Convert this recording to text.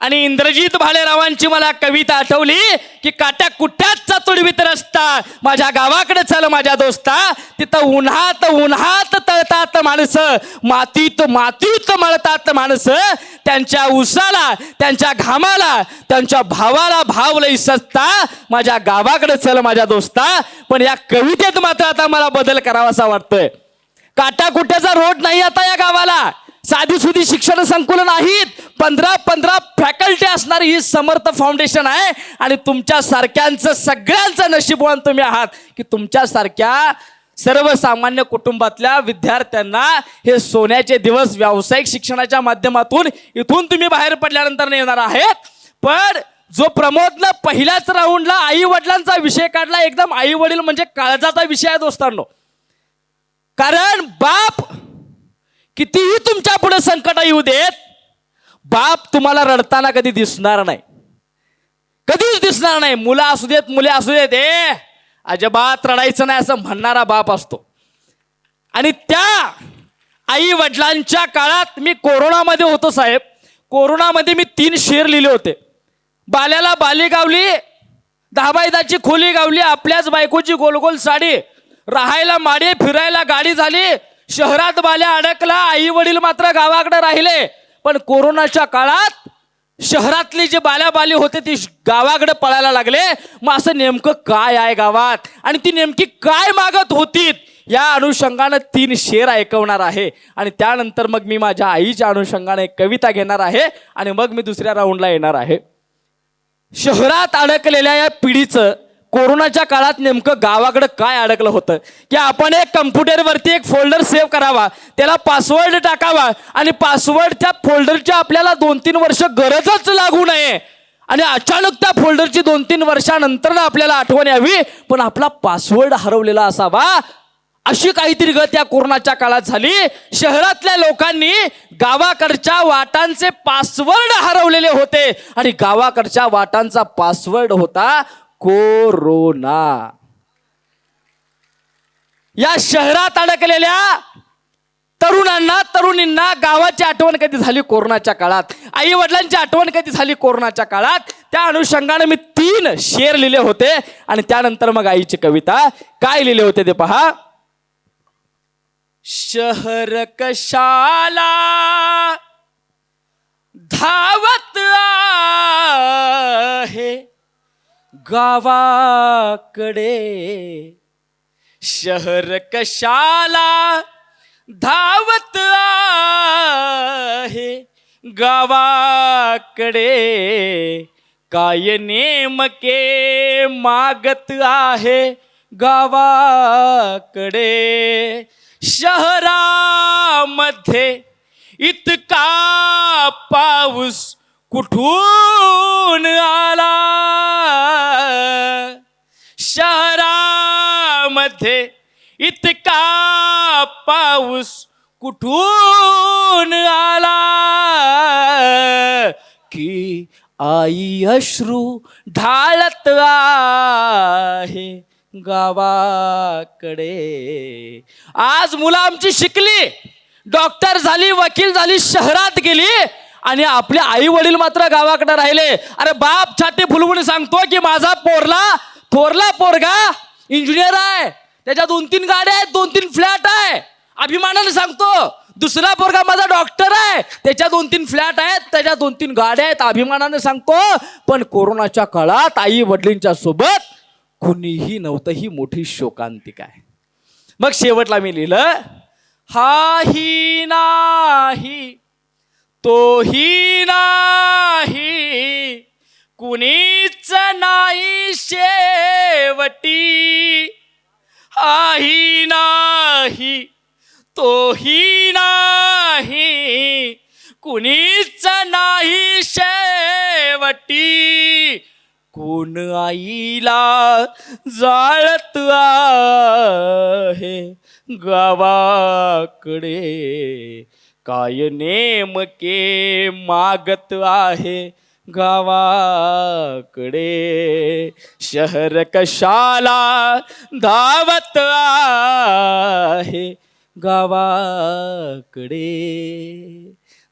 आणि इंद्रजित भालेरावांची मला कविता आठवली की काट्या कुठ्याच चातुडवीत रस्ता माझ्या गावाकडे चल माझ्या दोस्ता. तिथं उन्हात उन्हात तळतात माणसं. मातीत मातीत मळतात माणसं. त्यांच्या उसाला त्यांच्या घामाला त्यांच्या भावाला भाव लई सस्ता माझ्या गावाकडे चल माझ्या दोस्ता. पण या कवितेत मात्र आता मला बदल करावासा वाटतोय. काटाकुट्याचा रोड नाही आता या गावाला. साधी सुधी शिक्षण संकुल नाहीत. पंधरा पंधरा फॅकल्टी असणारी ही समर्थ फाउंडेशन आहे. आणि तुमच्या सारख्यांचं सगळ्यांचं नशीबवान तुम्ही आहात की तुमच्यासारख्या सर्वसामान्य कुटुंबातल्या विद्यार्थ्यांना हे सोन्याचे दिवस व्यावसायिक शिक्षणाच्या माध्यमातून इथून तुम्ही बाहेर पडल्यानंतर येणार आहेत. पण जो प्रमोदनं पहिल्याच राऊंडला आई वडिलांचा विषय काढला एकदम आई वडील म्हणजे काळजाचा विषय आहे दोस्तांनो. कारण बाप कितीही तुमच्यापुढे संकट येऊ देत बाप तुम्हाला रडताना कधी दिसणार नाही. कधीच दिसणार नाही. मुलं असू देत मुले असू देत ए अजिबात रडायचं नाही असं म्हणणारा बाप असतो. आणि त्या आई वडिलांच्या काळात मी कोरोनामध्ये होतो साहेब. कोरोनामध्ये मी तीन शेर लिहिले होते. बाल्याला बाली गावली दहा बाय दहाची खोली गावली आपल्याच बायकोची गोलगोल साडी राहायला माडी फिरायला गाडी झाली शहरात बाल्या अडकला आई वडील मात्र गावाकडे राहिले. पण कोरोनाच्या काळात शहरातली जी बाल्याबाली होते ती गावाकडे पळायला लागले. मग असं नेमकं काय आहे गावात? आणि ती नेमकी काय मागत होती या अनुषंगानं तीन शेर ऐकवणार आहे. आणि त्यानंतर मग मी माझ्या आईच्या अनुषंगाने एक कविता घेणार आहे आणि मग मी दुसऱ्या राऊंडला येणार आहे. शहरात अडकलेल्या या पिढीचं कोरोनाच्या काळात नेमकं गावाकडं काय अडकलं होतं? की आपण एक कम्प्युटरवरती एक फोल्डर सेव्ह करावा त्याला पासवर्ड टाकावा आणि पासवर्ड त्या फोल्डरची आपल्याला दोन तीन वर्ष गरजच लागू नये. आणि अचानक त्या फोल्डरची दोन तीन वर्षानंतर आपल्याला आठवण यावी पण आपला पासवर्ड हरवलेला असावा. अशी काहीतरी गत या कोरोनाच्या काळात झाली. शहरातल्या लोकांनी गावाकडच्या वाटांचे पासवर्ड हरवलेले होते. आणि गावाकडच्या वाटांचा पासवर्ड होता कोरोना. या शहरात अडकलेल्या तरुणांना तरुणींना गावाची आठवण कधी झाली कोरोनाच्या काळात? आई वडिलांची आठवण कधी झाली कोरोनाच्या काळात? त्या अनुषंगाने मी तीन शेर लिहिले होते आणि त्यानंतर मग आईची कविता. काय लिहिले होते ते पहा. शहर कशाला धावत आहे? गावाकडे शहर कशाला धावत आहे? गावाकडे काय नेमके मागत आहे? गावाकडे शहरामध्ये इतका पाऊस कुठून आला? शहरामध्ये इतका पाऊस कुठून आला? की आई अश्रू ढाळत आहे गावाकडे. आज मुलं आमची शिकली. डॉक्टर झाली वकील झाली शहरात गेली आणि आपले आई वडील मात्र गावाकडे राहिले. अरे बाप छाती फुलवून सांगतो की माझा पोरला थोरला पोरगा इंजिनियर आहे. त्याच्या दोन तीन गाड्या आहेत दोन तीन फ्लॅट आहे. अभिमानाने सांगतो दुसरा पोरगा माझा डॉक्टर आहे. त्याच्या दोन तीन फ्लॅट आहेत त्याच्या दोन तीन गाड्या आहेत अभिमानाने सांगतो. पण कोरोनाच्या काळात आई वडिलांच्या सोबत कुणीही नव्हतं ही मोठी शोकांतिक आहे. मग शेवटला मी लिहिलं हाही नाही तोही नाही कुणीच नाही शेवटी. आही नाही तोही नाही कुणीच नाही शेवटी. कोण आईला जाळत आहे गावाकडे? काय नेमके मागत आहे? गावाकडे शहर कशाला धावत आहे? गावाकडे